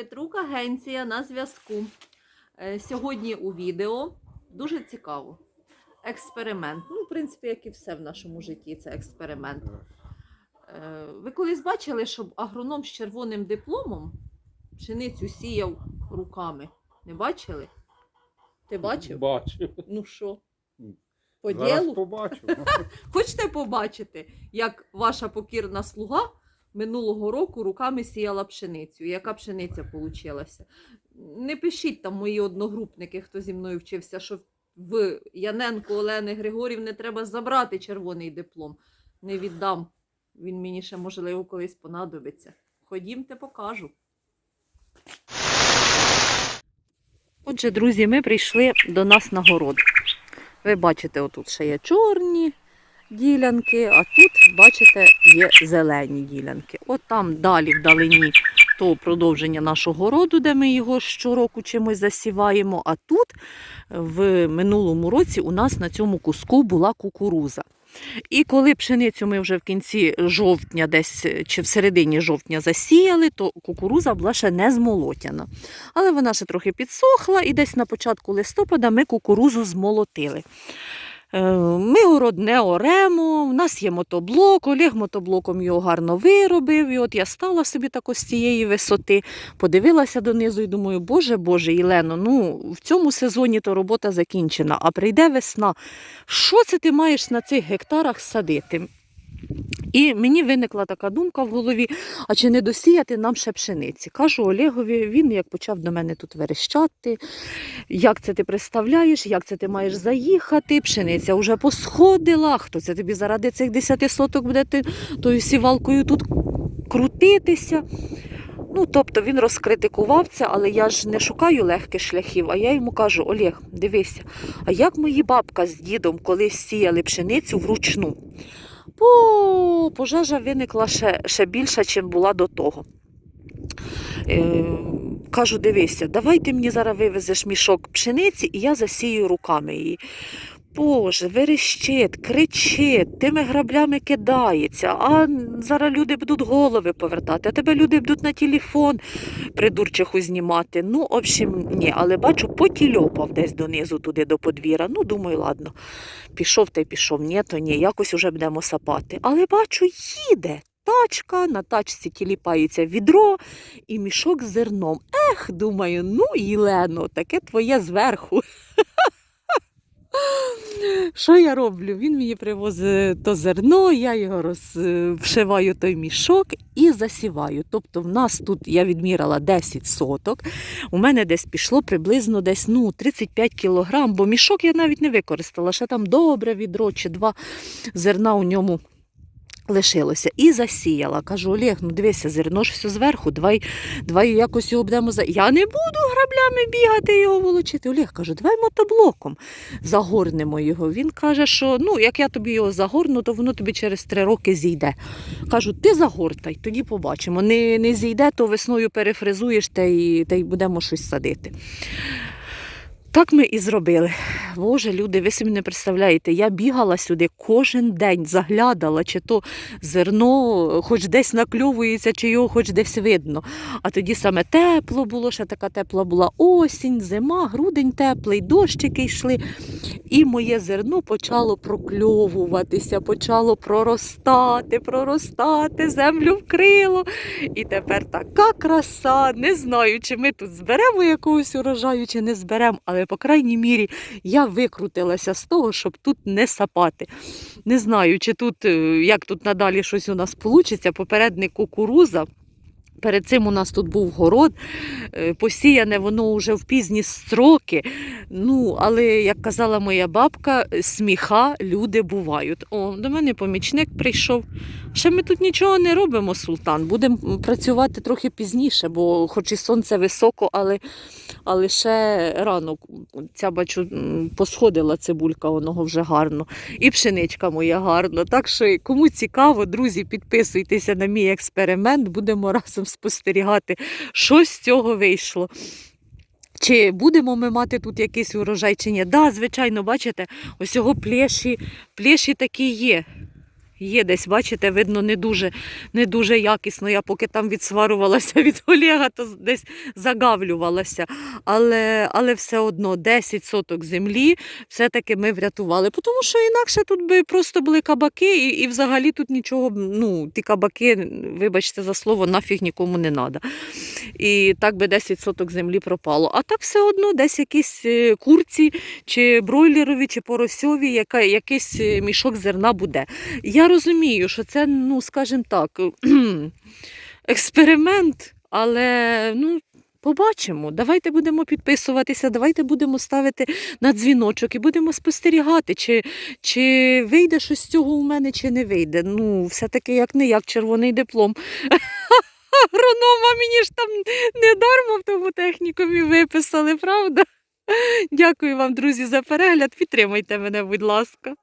Петрук Агенція на зв'язку. Е, Сьогодні у відео дуже цікаво. Експеримент. Ну, в принципі, як і все в нашому житті, це експеримент. Е, Ви колись бачили, щоб агроном з червоним дипломом пшеницю сіяв руками? Не бачили? Ти бачив? Бачив. Ну що? По Зараз ділу? побачу. Хочете побачити, як ваша покірна слуга минулого року руками сіяла пшеницю? Яка пшениця получилася? Не пишіть там мої одногрупники, хто зі мною вчився, що в Яненко Олени Григорівни треба забрати червоний диплом. Не віддам. Він мені ще, можливо, колись понадобиться. Ходімте, покажу. Отже, друзі, ми прийшли до нас на город. Ви бачите, отут ще є чорні ділянки, а тут, бачите, є зелені ділянки. От там далі вдалині то продовження нашого роду, де ми його щороку чимось засіваємо. А тут в минулому році у нас на цьому куску була кукуруза. І коли пшеницю ми вже в кінці жовтня, десь чи в середині жовтня засіяли, то кукуруза була ще не змолотяна. Але вона ще трохи підсохла, і десь на початку листопада ми кукурузу змолотили. Е, Ми город не оремо, в нас є мотоблок, Олег мотоблоком його гарно виробив. І от я стала собі тако з цієї висоти, подивилася донизу і думаю, боже, боже, Єлено, ну в цьому сезоні то робота закінчена, а прийде весна. Що це ти маєш на цих гектарах садити? І мені виникла така думка в голові: а чи не досіяти нам ще пшениці? Кажу Олегові, він як почав до мене тут верещати. Як це ти представляєш, як це ти маєш заїхати? Пшениця вже посходила. Хто це тобі заради цих 10 соток буде ти тою сівалкою тут крутитися? Ну, тобто він розкритикував це, але я ж не шукаю легких шляхів, а я йому кажу: Олег, дивися, а як мої бабка з дідом колись сіяли пшеницю вручну? Бо пожежа виникла ще, ще більша, ніж була до того. Е, кажу, дивися, давай ти мені зараз вивезеш мішок пшениці, і я засію руками її. Боже, верещить, кричить, тими граблями кидається, а зараз люди будуть голови повертати, а тебе люди будуть на телефон придурчиху знімати. Ну, в общем, ні, але бачу, потільопав десь донизу туди до подвір'я. Ну, думаю, ладно, пішов та й пішов, ні, то ні, якось уже будемо сапати. Але бачу, їде. Тачка, на тачці тіліпається відро і мішок з зерном. Ех, думаю, ну, Єлено, таке твоє зверху. Що я роблю? Він мені привозить то зерно, я його розшиваю той мішок і засіваю. Тобто в нас тут я відміряла 10 соток. У мене десь пішло приблизно десь ну, 35 кілограм, бо мішок я навіть не використала. Ще там добре відро чи два зерна у ньому лишилося. І засіяла. Кажу, Олег, ну дивися, зерно ж все зверху, давай, давай якось його будемо за. Я не буду граблями бігати його волочити. Олег каже, давай мотоблоком загорнемо його. Він каже, що ну, як я тобі його загорну, то воно тобі через три роки зійде. Кажу, ти загортай, тоді побачимо. Не, не зійде, то весною перефризуєш та й, та й будемо щось садити. Так ми і зробили. Боже, люди, ви собі не представляєте, я бігала сюди кожен день, заглядала, чи то зерно хоч десь накльовується, чи його хоч десь видно. А тоді саме тепло було, ще така тепла була осінь, зима, грудень теплий, дощики йшли. І моє зерно почало прокльовуватися, почало проростати, проростати, землю вкрило. І тепер така краса. Не знаю, чи ми тут зберемо якогось урожаю, чи не зберемо, але, по крайній мірі, я викрутилася з того, щоб тут не сапати. Не знаю, чи тут, е, як тут надалі щось у нас вийде. Попередник кукуруза. Перед цим у нас тут був город, е, посіяне воно вже в пізні строки. Ну, але, як казала моя бабка, сміха люди бувають. О, до мене помічник прийшов. Ще ми тут нічого не робимо, султан. Будемо працювати трохи пізніше, бо хоч і сонце високо, але, але ще рано. Ця бачу, посходила цибулька, воного вже гарно. І пшеничка моя гарно. Так що, кому цікаво, друзі, підписуйтеся на мій експеримент, будемо разом спостерігати, що з цього вийшло. Чи будемо ми мати тут якийсь урожай, чи ні? Да, звичайно, бачите, ось його плеші, плеші такі є. Є десь, бачите, видно, не дуже, не дуже якісно. Я поки там відсварувалася від Олега, то десь загавлювалася. Але, але все одно 10 соток землі все-таки ми врятували. Тому що інакше тут би просто були кабаки, і, і взагалі тут нічого, ну, ті кабаки, вибачте за слово, нафіг нікому не треба. І так би 10 соток землі пропало. А так все одно десь якісь е, курці, чи бройлерові, чи поросьові, яка, якийсь е, мішок зерна буде. Я розумію, що це, ну, скажімо так, експеримент, але ну. Побачимо, давайте будемо підписуватися, давайте будемо ставити на дзвіночок і будемо спостерігати, чи, чи вийде щось з цього у мене, чи не вийде. Ну, все-таки як не як червоний диплом. Агронома мені ж там не дармо в тому технікумі виписали, правда? Дякую вам, друзі, за перегляд. Підтримайте мене, будь ласка.